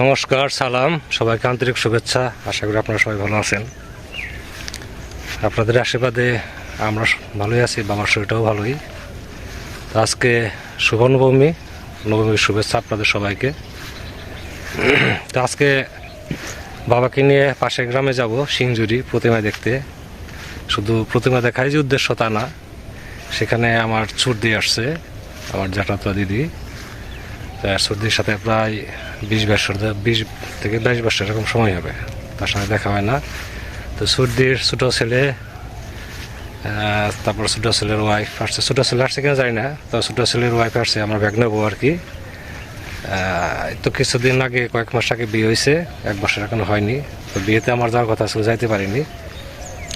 নমস্কার, সালাম। সবাইকে আন্তরিক শুভেচ্ছা। আশা করি আপনারা সবাই ভালো আছেন। আপনাদের আশীর্বাদে আমরা ভালোই আছি বাবার শরীরটাও ভালোই। আজকে শুভ নবমী। নবমীর শুভেচ্ছা আপনাদের সবাইকে। তো আজকে বাবাকে নিয়ে পাশের গ্রামে যাব সিংজুরি প্রতিমা দেখতে। শুধু প্রতিমা দেখাই যে উদ্দেশ্য তা না, সেখানে আমার ছুট আসছে, আমার জ্যাঠাতো দিদি। সর্দির সাথে প্রায় বিশ বছর, বিশ থেকে বাইশ বছর এরকম সময় হবে, তার সঙ্গে দেখা হয় না। তো সর্দির ছোটো ছেলে তারপর ছোটো ছেলের ওয়াইফ আসছে। ছোটো ছেলে আসছে কিনা জানি না, তো ছোটো ছেলের ওয়াইফ আসছে, আমার ব্যাগ নেব আর কি। তো কিছুদিন আগে, কয়েক মাস আগে বিয়ে হয়েছে, এক বছর এখনও হয়নি। তো বিয়েতে আমার যাওয়ার কথা ছিল, যাইতে পারিনি।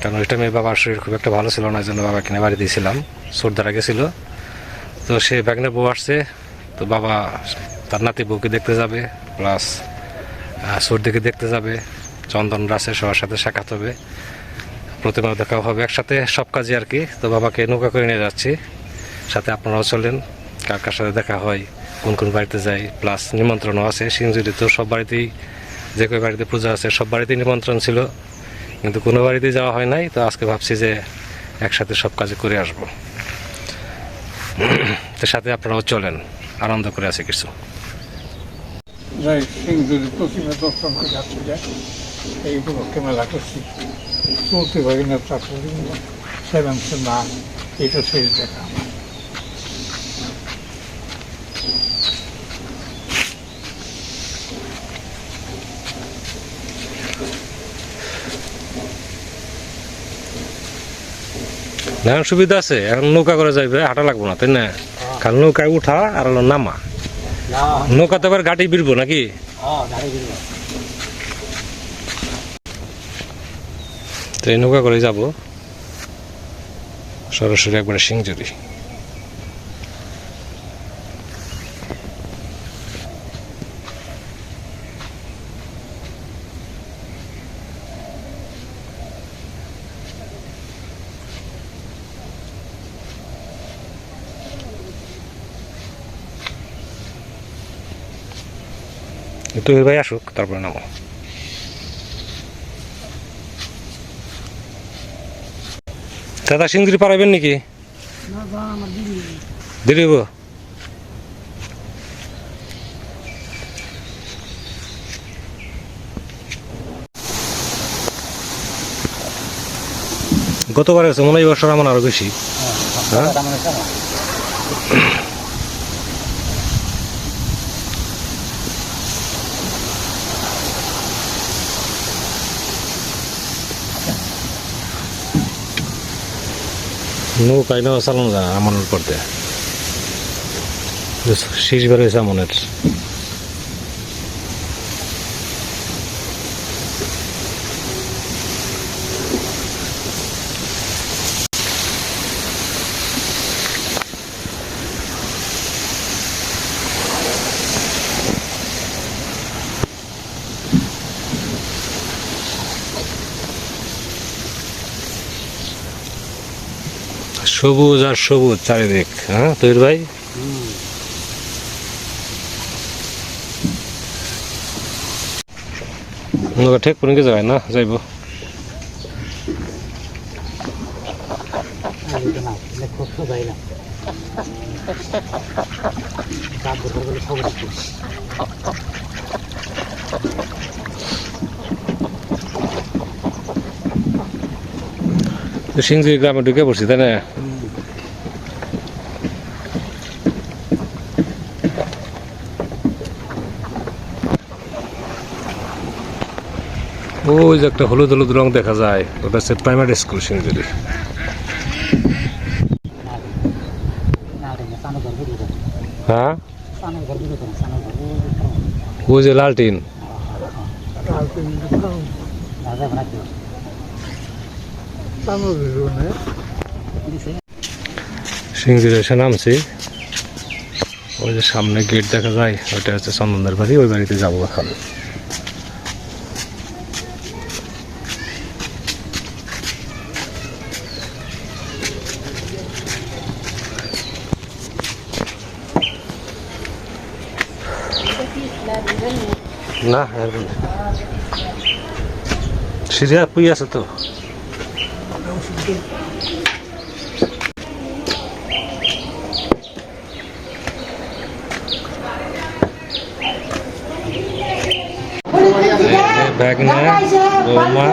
কারণ ওই টাইমে বাবার শরীর খুব একটা ভালো ছিল না জন্য বাবা কিনে বাড়ি দিয়েছিলাম। সর্দার গেছিল। তো সে ব্যাগনে বউ আসছে, তো বাবা তার নাতি বউকে দেখতে যাবে প্লাস সর্দিকে দেখতে যাবে, চন্দন রাসে সবার সাথে সাক্ষাৎ হবে প্রতিমা দেখাও হবে একসাথে, সব কাজে আর কি। তো বাবাকে নৌকা করে নিয়ে যাচ্ছি, সাথে আপনারাও চলেন। কার কার সাথে দেখা হয়, কোন কোন বাড়িতে যাই প্লাস নিমন্ত্রণও আছে সিংজুরি তো সব বাড়িতেই, যে কই বাড়িতে পূজা আছে, সব বাড়িতেই নিমন্ত্রণ ছিল। কিন্তু কোনো বাড়িতেই যাওয়া হয় নাই, তো আজকে ভাবছি যে একসাথে সব কাজে করে আসব। তো সাথে আপনারাও চলেন, আনন্দ করে আছে কিছু। চলতে পারি না তারপরে সেভেন না এটা শেষ দেখা। এখন সুবিধা আছে, এখন নৌকা করে যাইবে, হাঁটা লাগবো না, তাই না? খালি নৌকায় উঠা আর হলো নামা। নৌকাতে আবার গাড়ি বিড়বো নাকি? তো এই নৌকা করে যাব। সরাসরি একবারে সিংজুরি। তুই ভাই আসুক তারপরে নামো। দাদা সিংজুরি পারাবেন নাকি? দিলিব গতবার আছে মনে হয় বছর আমার আরও বেশি। হ্যাঁ? নৌকায় না চালানো যায় আমানের করতে শীষ বেরোয়েছে আমনের সবুজ আর সবুজ চারিদিক হ্যাঁ তৈর ভাই? ঠেক কিছু জায়গায় না যাইব তো সিংজি গ্রামে ঢুকে পড়ছি, তাই না? ওই যে একটা হলুদ হলুদ রং দেখা যায়, ওটা হচ্ছে প্রাইমারি স্কুল সিংজুরি। হ্যাঁ? ওই যে লালটিন। সিঙ্গুর এসে নামছি। ওই যে সামনে গেট দেখা যায়, ওইটা হচ্ছে চন্দনদের বাড়ি, ওই বাড়িতে যাব এখন। না সিরিয়া, পুই আছে তো? ব্যাগ নিয়ে বৌমা।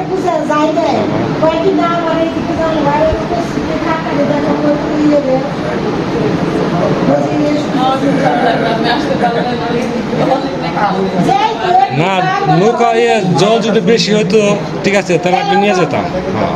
না, নৌকা ইয়ে জল যদি বেশি হতো ঠিক আছে, তাহলে আপনি নিয়ে যেতাম। হ্যাঁ।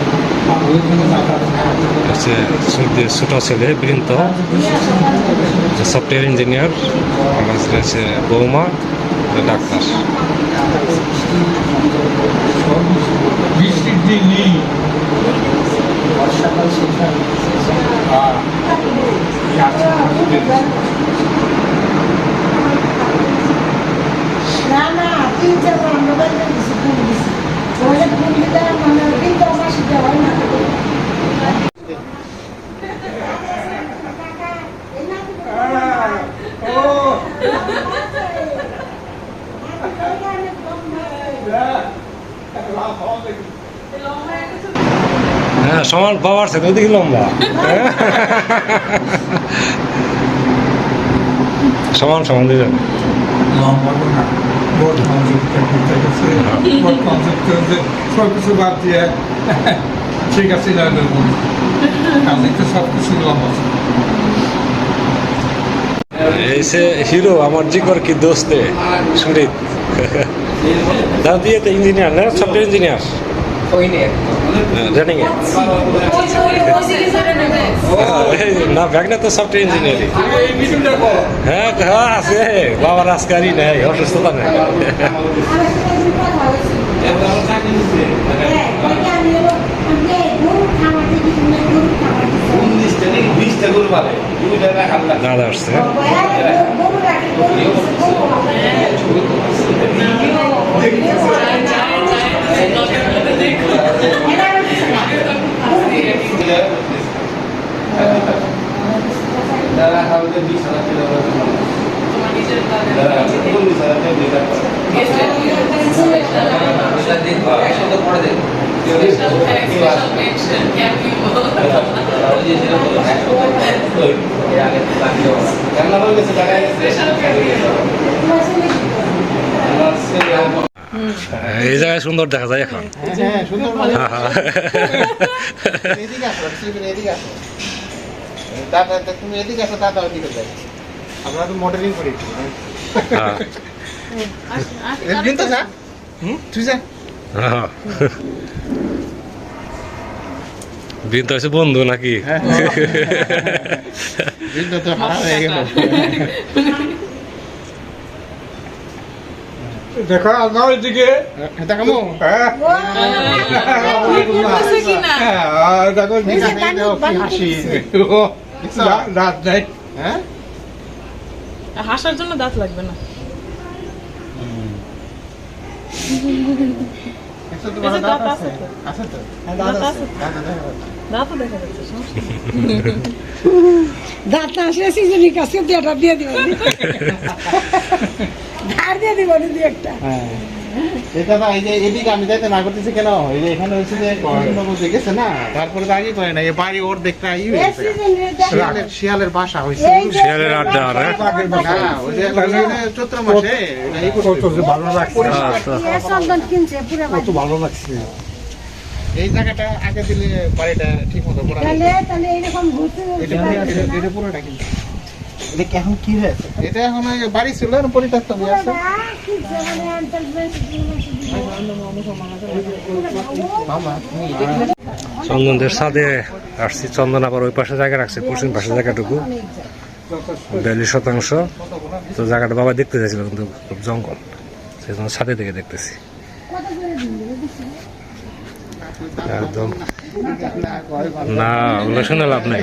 হচ্ছে ছোট ছেলে বৃন্ত সফটওয়্যার ইঞ্জিনিয়ার আমার হচ্ছে বৌমা ডাক্তার। বৃষ্টির দিন নেই। আর না না তিন চার ফোন ফোন দিতে মানে হয় না হ্যাঁ সমান বাবার সাথে ওদিকে লম্বা হ্যাঁ? সমান সমান দুজন লম্বা তো না বোর্ড কনসেপ্ট করতে গেছে বোর্ড কনসেপ্ট হচ্ছে সব কিছু বাদ দিয়ে ঠিক আছে আমি তো সব কিছু লম্বা ছিল। হিরো আমার জিকর কি দোস্তে? সুরিত। দাও দিয়ে তো ইঞ্জিনিয়ার না সফটওয়্যার ইঞ্জিনিয়ার। জানি না ব্যাগ না তো সফটওয়্যার ইঞ্জিনিয়ারিং হ্যাঁ হ্যাঁ আছে। বাবার আজকারই নেই অসুস্থতা নেই। দাদা আসছে। এই জায়গায় সুন্দর দেখা যায় এখন হ্যাঁ সুন্দর মানে হ্যাঁ, হ্যাঁ। এদিকে আসো স্লিপের এদিকে আসো। দাদা তা তুমি এদিকে আসো দাদা ওদিকে যাই আমরা তো মডেলিং করি হ্যাঁ, যা। তুই যা। হ্যাঁ। বিন তো হচ্ছে বন্ধু নাকি? তো হারা হয়ে গেল। দেখো হ্যাঁ। হ্যাঁ, দেখো হাসি। দাঁত নেই। হ্যাঁ? হাসার জন্য দাঁত লাগবে না। দাঁত দাঁত আছে? তো। হ্যাঁ দেখা যাচ্ছে। আসলে সিজনের কাছে দিয়ে দিয়ে দিব ধার দিয়ে দিব দু একটা। হ্যাঁ। এটা এই যে এদিকে আমি যাইতে না করতেছি কেন? এই যে এখানে হচ্ছে যে কৃষ্ণনগর যে গেছে না? তারপরে তো আগে করে না এই বাড়ি ওর দেখতে আই এই শিয়ালের শিয়ালের বাসা হয়েছে। শিয়ালের আড্ডা আর? ওই যে চৈত্র মাসে এই করতে ভালো লাগছে। তো- এ চন্দন কিনছে? পুরো কত ভালো লাগছে। এই জায়গাটা আগে দিলে বাড়িটা ঠিক মতো করা তাহলে তাহলে এইরকম ঘুরতে এটা পুরোটা কিন্তু। এটা কি এখন কি হয়েছে? এটা এখন বাড়ি ছিল পরিত্যক্ত হয়ে আছে চন্দনদের সাদে আসছি চন্দন আবার ওই পাশে জায়গা রাখছে পশ্চিম পাশে জায়গাটুকু। বিয়াল্লিশ শতাংশ। তো জায়গাটা বাবা দেখতে চাইছিল কিন্তু খুব জঙ্গল। সেই জন্য সাথে থেকে দেখতেছি। একদম। না ওগুলো শুনে লাভ নাই।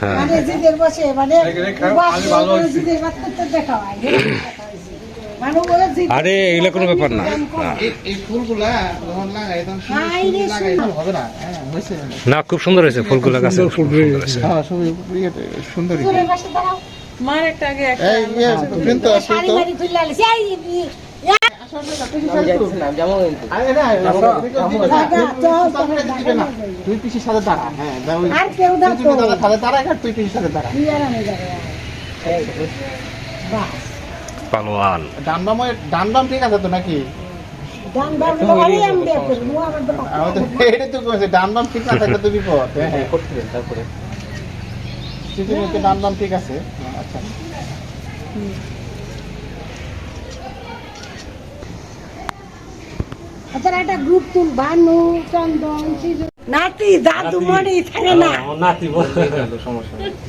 হ্যাঁ। মানে জিদের বসে মানে আরে এগুলো কোনো ব্যাপার না। হ্যাঁ হয়েছে। না খুব সুন্দর হয়েছে ফুলগুলো গাছে। সুন্দর হ্যাঁ দাঁড়াও। মার একটা আগে তুই পিসির সাথে দাঁড়া হ্যাঁ দাও ওই- আর কেউ দাও তুই তো। দাদার সাথে দাঁড়া তুই পিসির সাথে দাঁড়া তুই আর আমি যাব, আর। বাস। পালোয়ান ডান বাম ঠিক আছে নাকি এটা তো বিপদ তারপরে ডান ঠিক আছে আচ্ছা আচ্ছা, একটা গ্রুপ তুল ভানু চন্দন নাতি দাদু মনে থাকে না। নাতি বল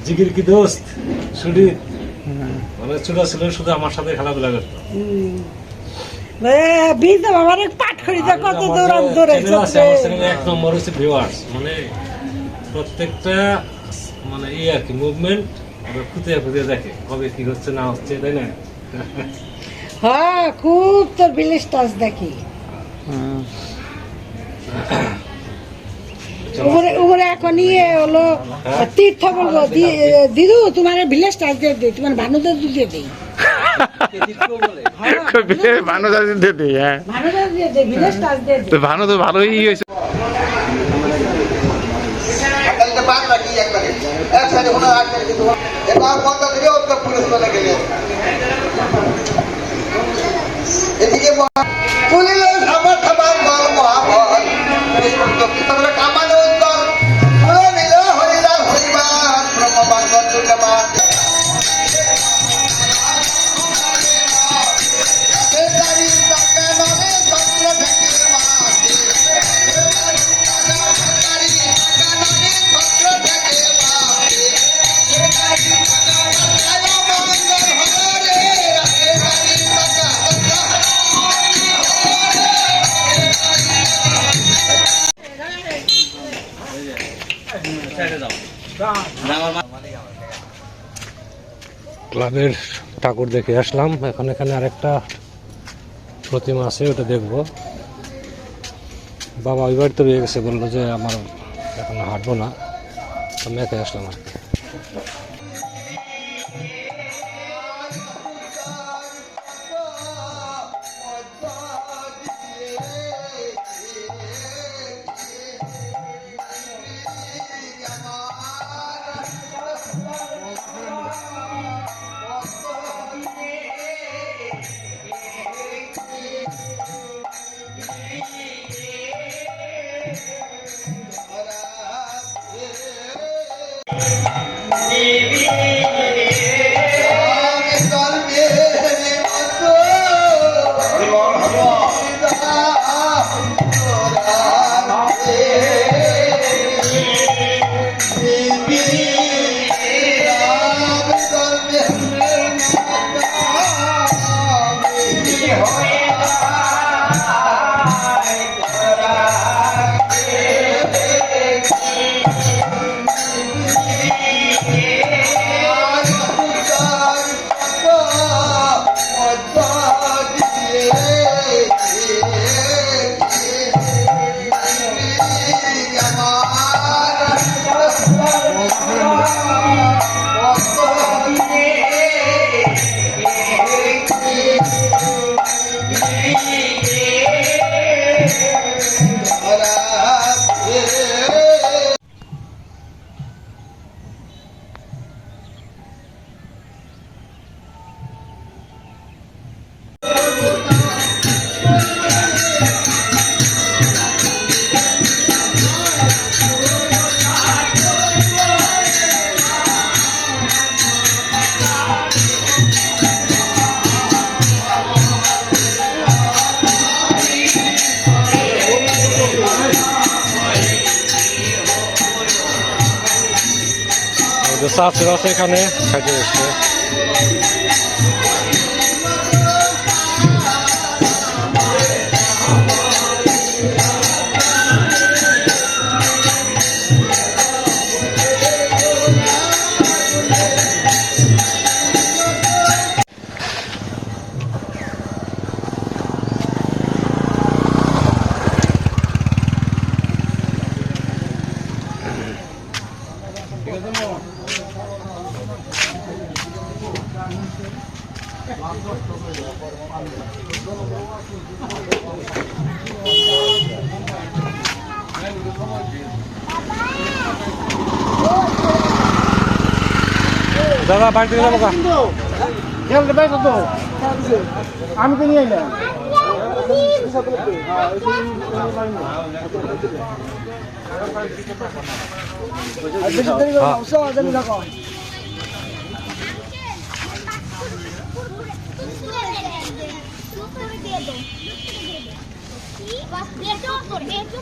জিগির কি দোস্ত? শুধু মানে ছোট ছিল শুধু আমার সাথে খেলাধুলা করতো। বীজ বাবার পাঠ করি কত দৌড়ান দৌড়ে চ্যানেল আছে আমার চ্যানেলে এক নম্বর হচ্ছে ভিউয়ার্স মানে প্রত্যেকটা মানে এই আর কি মুভমেন্ট খুঁটিয়ে খুঁটিয়ে দেখে কবে কি হচ্ছে না হচ্ছে তাই না? হ্যাঁ খুব তোর ভিলেজ টাচ দেখি। উপরে উপরে এখন ইয়ে হলো তীর্থ বলব দি- দিদু তোমার ভিলেজ টাচ দিয়ে দিই তোমার ভানুদের দিয়ে দিই। ভানু হ্যাঁ। দিয়ে দিই তো ভানু তো ভালোই হয়েছে। একটা ঠাকুর দেখে আসলাম। এখন এখানে আরেকটা প্রতিমা আছে, ওটা দেখব। বাবা ওই বাড়িতে রয়ে গেছে, বলল যে আমার এখন হাঁটবো না। আমি একাই আসলাম আর কি। চাষিরা আছে এখানে। খাইতে এসছে দাদা বাড়ি থেকে যাব? আমি তো নিয়ে এলাম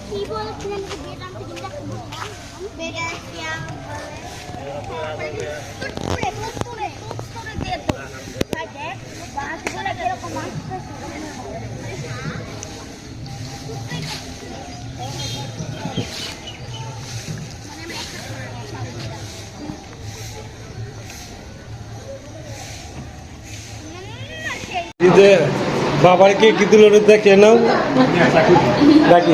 কি বলছিলেন বেদাম বাবার কে দিল দেখে নাও। নাকি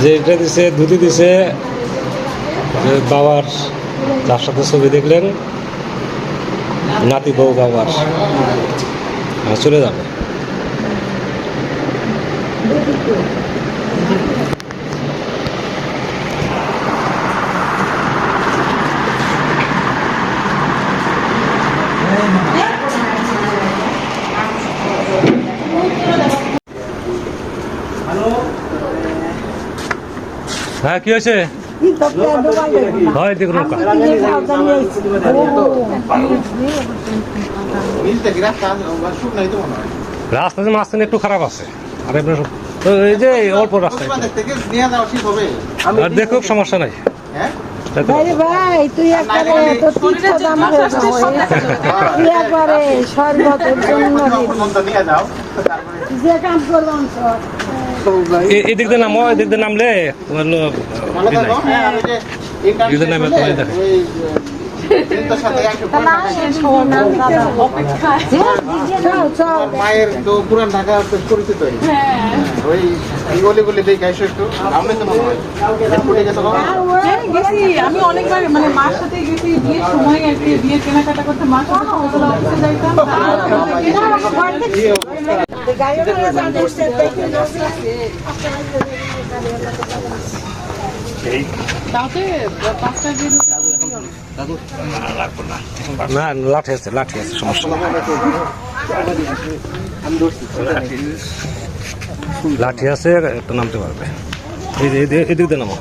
যে এটা দিছে ধুতি দিছে বাবার তার সাথে ছবি দেখলেন নাতি বউ বাবার। হ্যাঁ, চলে যাবে। হ্যাঁ কি হয়েছে? হয় দেখুন রাস্তা মাঝখানে একটু খারাপ আছে। আর এই যে অল্প রাস্তা আর দেখো সমস্যা নাই। ভাই তুই একবারে তো হয়ে তুই একবারে জন্য যে কাম করবাম এদিক দিয়ে নামো এদিক দিয়ে নামলে তোমার লো- ভালো ই নাই। থাকো হ্যাঁ আমি যে ইন্টারনেট ঈদের নামে তোমায় দেখে। মায়ের তো পুরান ঢাকা পরিচিত ওই গলি গলি দেখে এসো একটু আমি তো মনে হয় গেছে হ্যাঁ, গেছি আমি অনেকবার মানে মার সাথে গেছি বিয়ের সময় আর কি বিয়ের কেনাকাটা করতে মার সাথে সকালবেলা অফিসে যাইতাম তাতে পাঁচটা দিয়ে না লাঠি আছে লাঠি আছে সমস্যা লাঠি আছে একটু নামতে পারবে এদিক- দিয়ে নামো।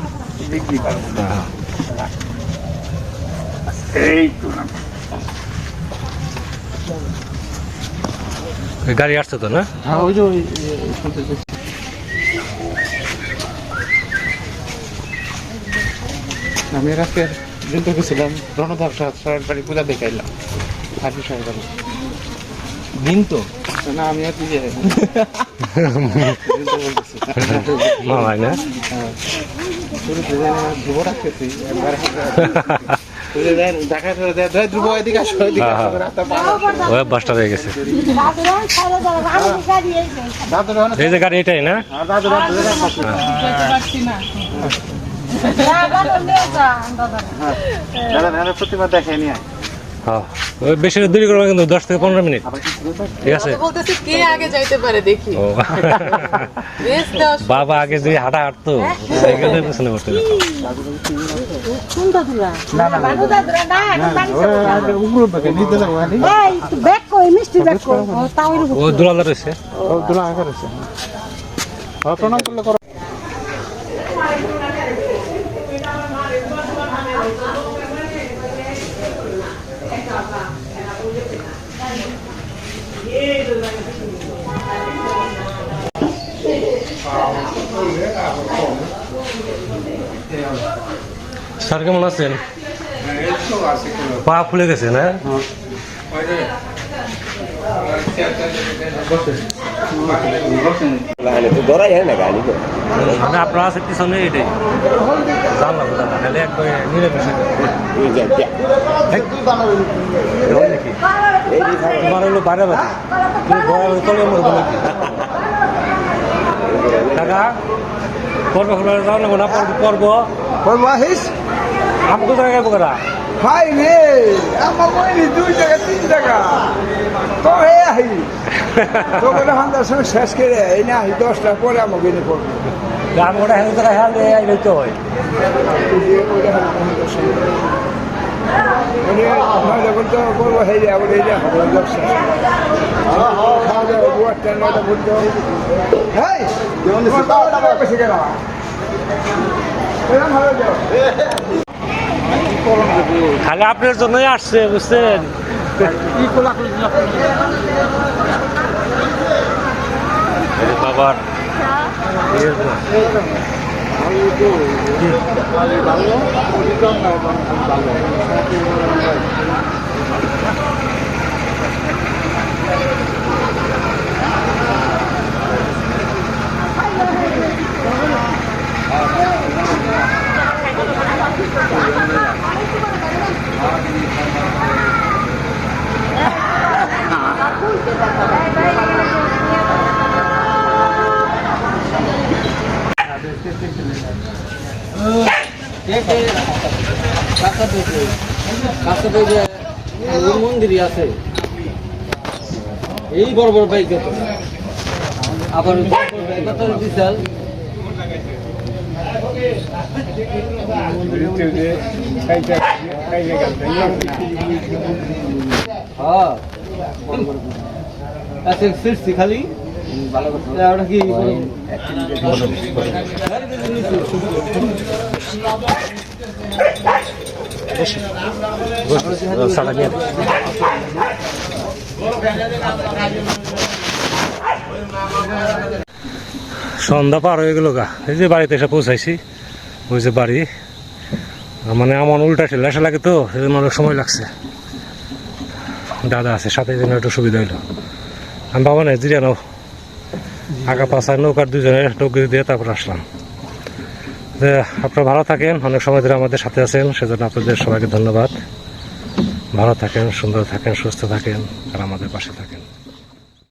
এই গাড়ি আসছে তো না? হ্যাঁ ওই যে ওই আমি দিন তো গেছিলাম রণধর সাহেব বাড়ি পূজা দেখে এলাম হাজি সাহেব বাড়ি। দিন তো। না আমি আর ইয়ে দিন তো বলতেছি মামাই না? শুরুতে রাখতেছি একবার আসো হ্যাঁ, বাসটা রয়ে গেছে। এই যে গাড়ি এটাই না? দাদুর যেতে দাদা দাদা প্রতিমা দেখে হ্যাঁ। বেশি দেরি করব কিন্তু দশ থেকে পনেরো মিনিট। ঠিক আছে? বলতেছি কে আগে যাইতে পারে দেখি। ও। বাবা আগে যে হাঁটা হাঁটতো সাইকেলের পেছনে ও দুলাদা রয়েছে। দুলা রয়েছে স্যার কেমন আছেন? পা ফুলে গেছে, না? মানে আপনার আছে পিছনে এটাই। জানলাম জানলাম, তাহলে একবার নিরামিষে তোমার হলো বাইরে বাড়ি তুমি বয়ার তলে মরবো নাকি? টাকা পর্ব খোলা যাও না না, পর্ব পর্ব। আহিস আমি কোথায় গেবো করা ভাই রে আমার বইনি দুই টাকা তিন টাকা। তো হে আহি। তোকে হান্দার সঙ্গে শেষ করে এই না আহি দশটা পরে আমাকে এনে পড়ব। আমি ওটা হেলে টাকা হেল দিয়ে আইলে তো হয়। যখন তো করব সেই যে আবার এই যে হবে দশটা খাওয়া দাওয়া দুয়ারটা নয়টা পর্যন্ত। হ্যাঁ তোমার খাওয়া দাওয়া বেশি কেন? এরকম ভালো যাও খালি আপনার জন্যই আসছে বুঝছেন? তো। মন্দিরই আছে। এই বড় বড় বাইক আবার বিশাল। হ্যাঁ। আচ্ছা খালি? নিয়ে সন্ধ্যা পার হয়ে গেল গা। এই যে বাড়িতে এসে পৌঁছাইছি ওই যে বাড়ি। মানে আমার উল্টা ঠেলা আসা লাগে তো সেজন্য অনেক সময় লাগছে। দাদা আছে সাথে জন্য একটু সুবিধা হইল। আমি বাবা না জিরিয়া নাও। আগা পাশা নৌকার দুজনের নৌকি দিয়ে তারপর আসলাম। যে আপনারা ভালো থাকেন, অনেক সময় ধরে আমাদের সাথে আছেন, সেজন্য আপনাদের সবাইকে ধন্যবাদ। ভালো থাকেন, সুন্দর থাকেন, সুস্থ থাকেন, আর আমাদের পাশে থাকেন।